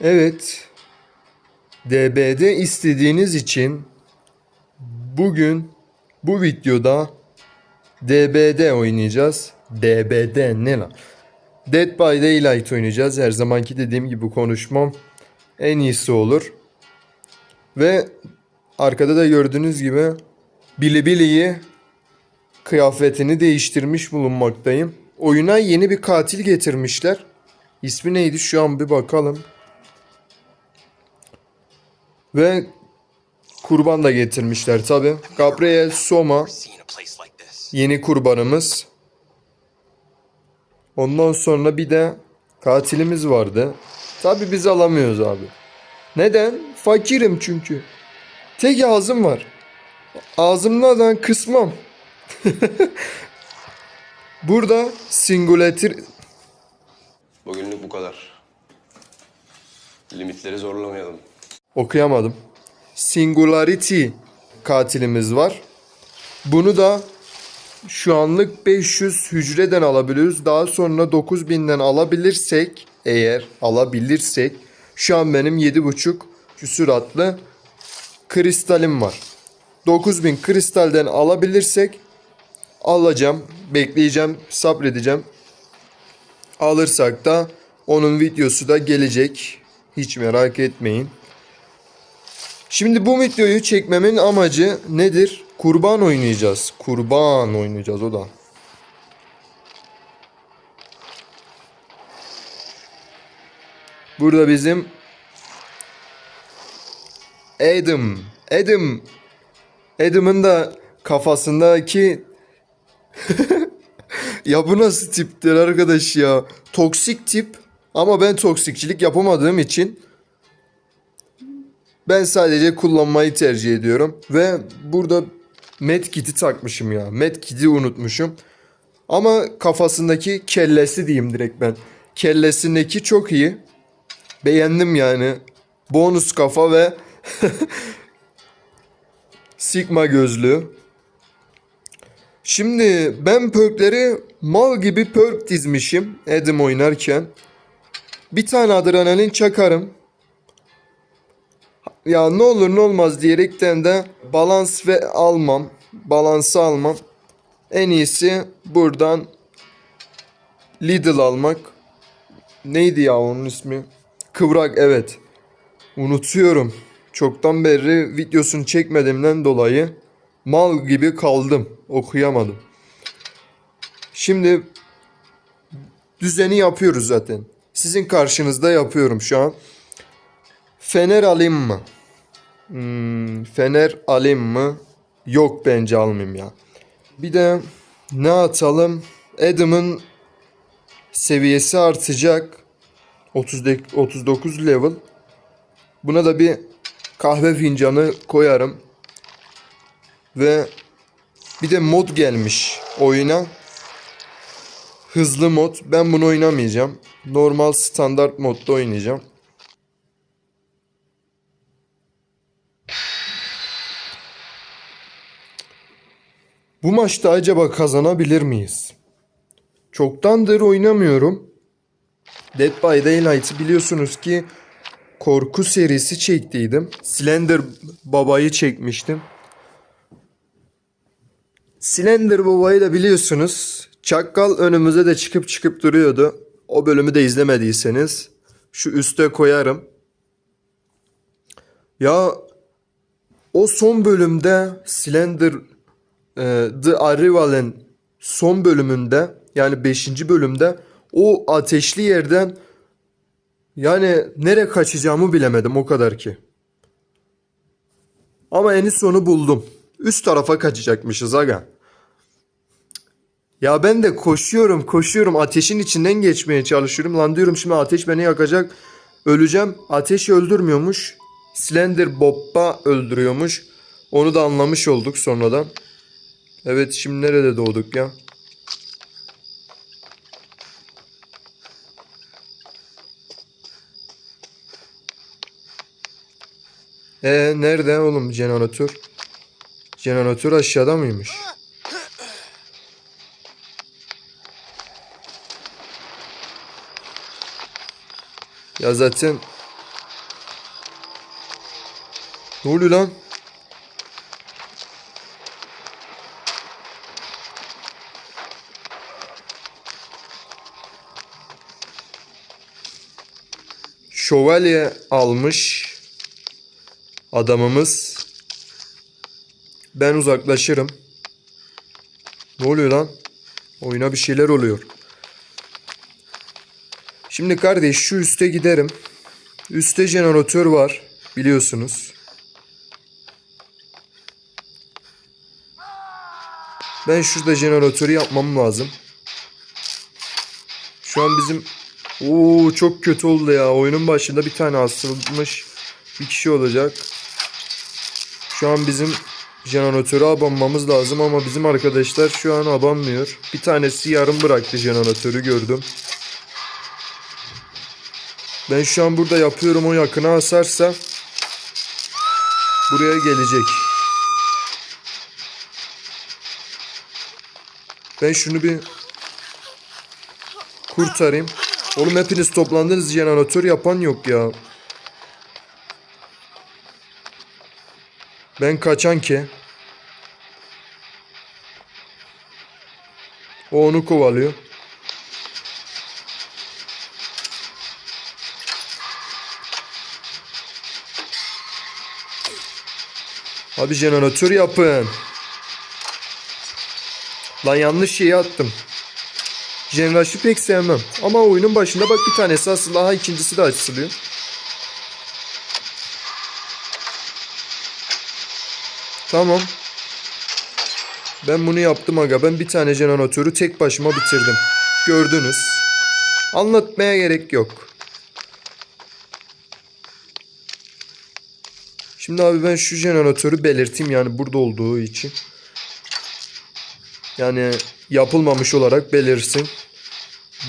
Evet. DB'de istediğiniz için bugün bu videoda DB'de oynayacağız. DB'de ne lan? Dead by Daylight oynayacağız. Her zamanki dediğim gibi konuşmam en iyisi olur. Ve arkada da gördüğünüz gibi Bilibili'yi kıyafetini değiştirmiş bulunmaktayım. Oyuna yeni bir katil getirmişler. İsmi neydi şu an bir bakalım. Ve kurban da getirmişler tabi. Gabriel Soma yeni kurbanımız. Ondan sonra bir de katilimiz vardı. Tabi biz alamıyoruz abi. Neden? Fakirim çünkü. Tek ağzım var. Ağzımdan kısmam. Burada singulatir Bugünlük bu kadar. Limitleri zorlamayalım. Okuyamadım. Singularity katilimiz var. Bunu da şu anlık 500 hücreden alabiliyoruz. Daha sonra 9000'den alabilirsek eğer alabilirsek şu an benim 7.5 küsuratlı kristalim var. 9000 kristalden alabilirsek alacağım, bekleyeceğim, sabredeceğim. Alırsak da onun videosu da gelecek. Hiç merak etmeyin. Şimdi bu videoyu çekmemin amacı nedir? Kurban oynayacağız. Kurban oynayacağız o da. Burada bizim Adam. Adam. Adam'ın da kafasındaki ya bu nasıl tiptir arkadaş ya? Toksik tip ama ben toksikçilik yapamadığım için ben sadece kullanmayı tercih ediyorum. Ve burada medkit'i takmışım ya. Medkit'i unutmuşum. Ama kafasındaki kellesi diyeyim direkt ben. Kellesindeki çok iyi. Beğendim yani. Bonus kafa ve Sigma gözlü. Şimdi ben perkleri mal gibi perk dizmişim Adam oynarken. Bir tane adrenalin çakarım. Ya ne olur ne olmaz diyerekten de balans ve almam. Balansı almam. En iyisi buradan Lidl almak. Neydi ya onun ismi? Kıvrak evet. Unutuyorum. Çoktan beri videosunu çekmediğimden dolayı mal gibi kaldım. Okuyamadım. Şimdi düzeni yapıyoruz zaten. Sizin karşınızda yapıyorum şu an. Fener alayım mı? Hmm, fener alayım mı? Yok bence almayayım ya. Bir de ne atalım? Adam'ın seviyesi artacak. 30 39 level. Buna da bir kahve fincanı koyarım. Ve bir de mod gelmiş oyuna. Hızlı mod. Ben bunu oynamayacağım. Normal standart modda oynayacağım. Bu maçta acaba kazanabilir miyiz? Çoktandır oynamıyorum. Dead by Daylight'ı biliyorsunuz ki korku serisi çektiydim. Slender Baba'yı çekmiştim. Slender Baba'yı da biliyorsunuz. Çakkal önümüze de çıkıp çıkıp duruyordu. O bölümü de izlemediyseniz şu üste koyarım. Ya o son bölümde Slender e, The Arrival'ın son bölümünde yani 5. bölümde o ateşli yerden yani nereye kaçacağımı bilemedim o kadar ki. Ama en sonu buldum. Üst tarafa kaçacakmışız aga. Ya ben de koşuyorum koşuyorum ateşin içinden geçmeye çalışıyorum. Lan diyorum şimdi ateş beni yakacak. Öleceğim. Ateş öldürmüyormuş. Slender Bob'a öldürüyormuş. Onu da anlamış olduk sonradan. Evet şimdi nerede doğduk ya? E nerede oğlum jeneratör? Jeneratör aşağıda mıymış? Ya zaten Ne oluyor lan? Şövalye almış adamımız. Ben uzaklaşırım. Ne oluyor lan? Oyuna bir şeyler oluyor. Şimdi kardeş şu üste giderim. Üste jeneratör var biliyorsunuz. Ben şurada jeneratörü yapmam lazım. Şu an bizim Oo çok kötü oldu ya. Oyunun başında bir tane asılmış bir kişi olacak. Şu an bizim jeneratörü abanmamız lazım ama bizim arkadaşlar şu an abanmıyor. Bir tanesi yarım bıraktı jeneratörü gördüm. Ben şu an burada yapıyorum o yakına asarsa buraya gelecek. Ben şunu bir kurtarayım. Oğlum hepiniz toplandınız jeneratör yapan yok ya. Ben kaçan ki. O onu kovalıyor. Abi jeneratör yapın. Lan yanlış şeyi attım. Jeneraş'ı pek sevmem. Ama oyunun başında bak bir tanesi asılı. Aha ikincisi de açılıyor. Tamam. Ben bunu yaptım aga. Ben bir tane jeneratörü tek başıma bitirdim. Gördünüz. Anlatmaya gerek yok. Şimdi abi ben şu jeneratörü belirteyim yani burada olduğu için. Yani yapılmamış olarak belirsin.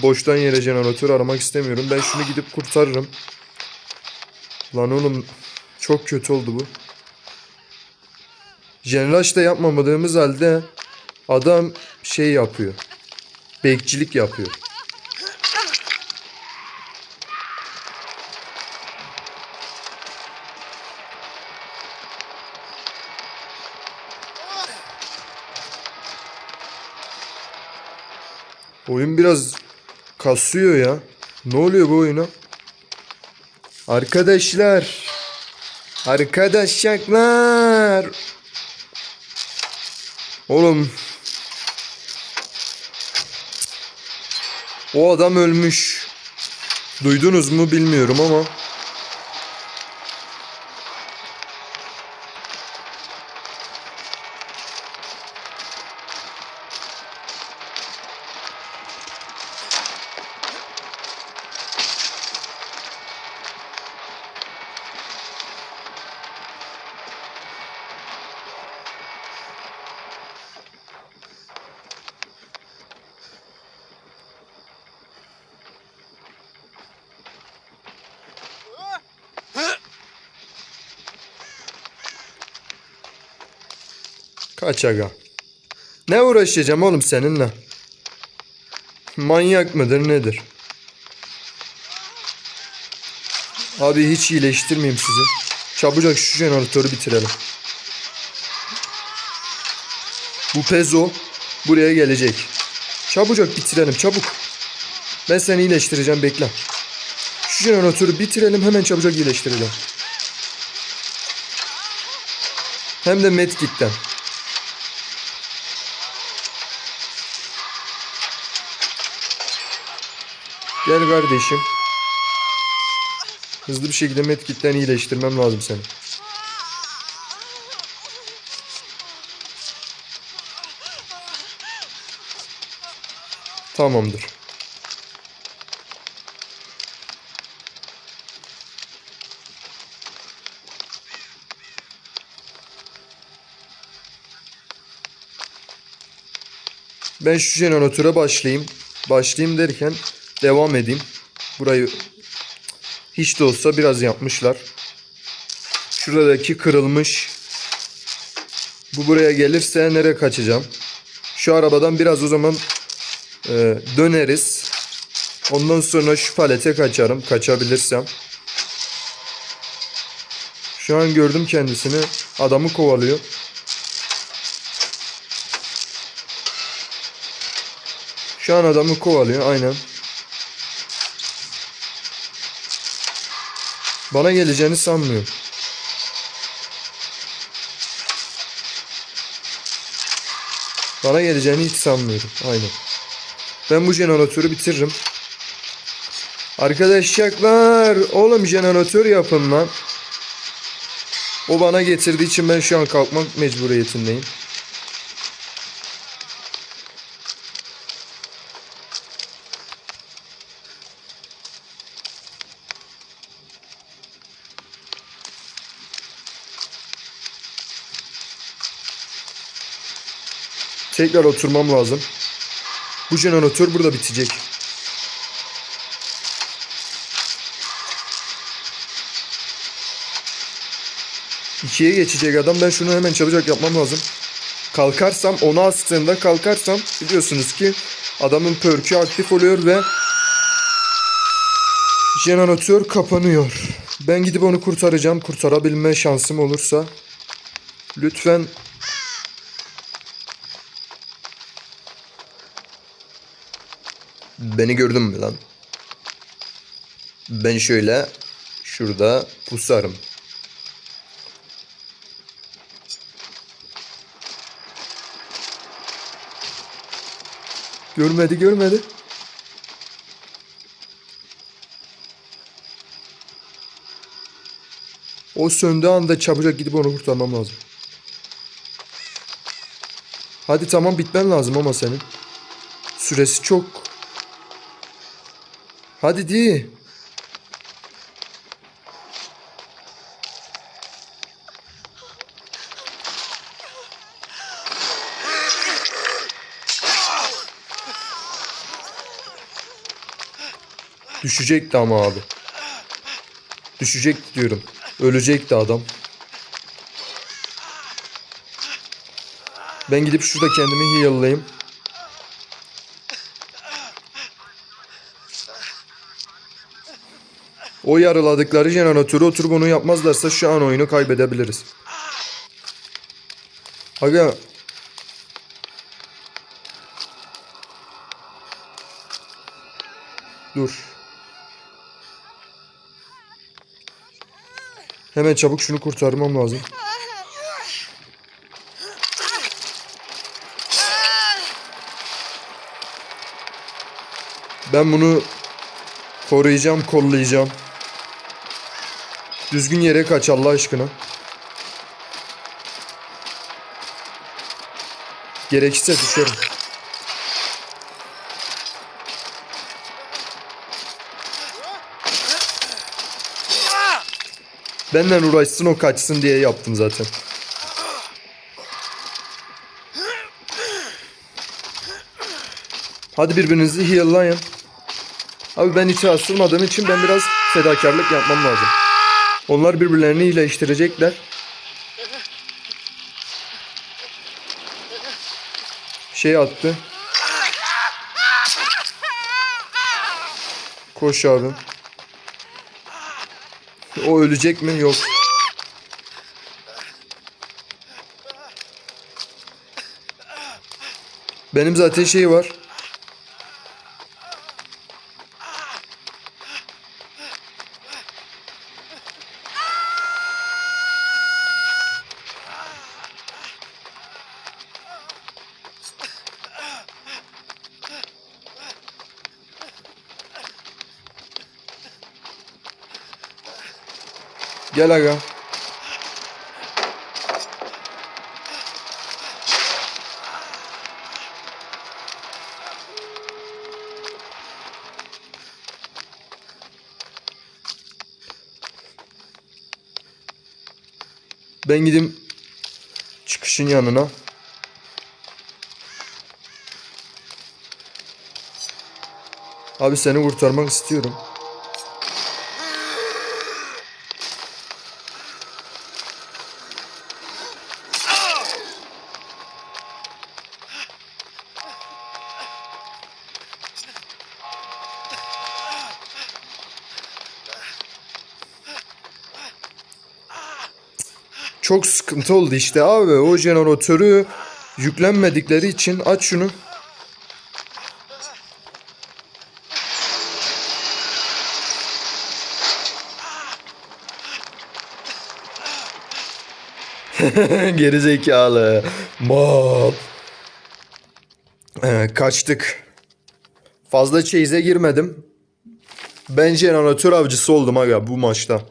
Boştan yere jeneratör aramak istemiyorum. Ben şunu gidip kurtarırım. Lan oğlum çok kötü oldu bu. Jeneraş da yapmamadığımız halde adam şey yapıyor. Bekçilik yapıyor. Oyun biraz kasıyor ya. Ne oluyor bu oyuna? Arkadaşlar. Arkadaşlar. Oğlum. O adam ölmüş. Duydunuz mu bilmiyorum ama. Kaç aga. Ne uğraşacağım oğlum seninle? Manyak mıdır nedir? Abi hiç iyileştirmeyeyim sizi. Çabucak şu jeneratörü bitirelim. Bu pezo buraya gelecek. Çabucak bitirelim çabuk. Ben seni iyileştireceğim bekle. Şu jeneratörü bitirelim hemen çabucak iyileştireceğim. Hem de medkitten. Gel kardeşim. Hızlı bir şekilde medkitten iyileştirmem lazım seni. Tamamdır. Ben şu jeneratöre başlayayım. Başlayayım derken devam edeyim. Burayı hiç de olsa biraz yapmışlar. Şuradaki kırılmış. Bu buraya gelirse nereye kaçacağım? Şu arabadan biraz o zaman e, döneriz. Ondan sonra şu palete kaçarım. Kaçabilirsem. Şu an gördüm kendisini. Adamı kovalıyor. Şu an adamı kovalıyor aynen. Bana geleceğini sanmıyorum. Bana geleceğini hiç sanmıyorum. Aynen. Ben bu jeneratörü bitiririm. Arkadaşlar oğlum jeneratör yapın lan. O bana getirdiği için ben şu an kalkmak mecburiyetindeyim. Tekrar oturmam lazım. Bu jeneratör burada bitecek. İkiye geçecek adam. Ben şunu hemen çabucak yapmam lazım. Kalkarsam onu astığında kalkarsam biliyorsunuz ki adamın pörkü aktif oluyor ve jeneratör kapanıyor. Ben gidip onu kurtaracağım. Kurtarabilme şansım olursa. Lütfen Beni gördün mü lan? Ben şöyle şurada pusarım. Görmedi görmedi. O söndüğü anda çabucak gidip onu kurtarmam lazım. Hadi tamam bitmen lazım ama senin. Süresi çok. Hadi di. Düşecekti ama abi. Düşecekti diyorum. Ölecekti adam. Ben gidip şurada kendimi heal'layayım. O yaraladıkları jeneratörü oturup onu yapmazlarsa şu an oyunu kaybedebiliriz. Aga. Dur. Hemen çabuk şunu kurtarmam lazım. Ben bunu koruyacağım, kollayacağım. Düzgün yere kaç Allah aşkına. Gerekirse düşerim. Benden uğraşsın o kaçsın diye yaptım zaten. Hadi birbirinizi heal'layın. Abi ben içi asılmadığım için ben biraz fedakarlık yapmam lazım. Onlar birbirlerini iyileştirecekler. Şey attı. Koş abi. O ölecek mi? Yok. Benim zaten şey var. Gel aga. Ben gideyim çıkışın yanına. Abi seni kurtarmak istiyorum. Çok sıkıntı oldu işte abi. O jeneratörü yüklenmedikleri için aç şunu. Geri zekalı. Mal. Ee, kaçtık. Fazla çeyize girmedim. Ben jeneratör avcısı oldum aga bu maçta.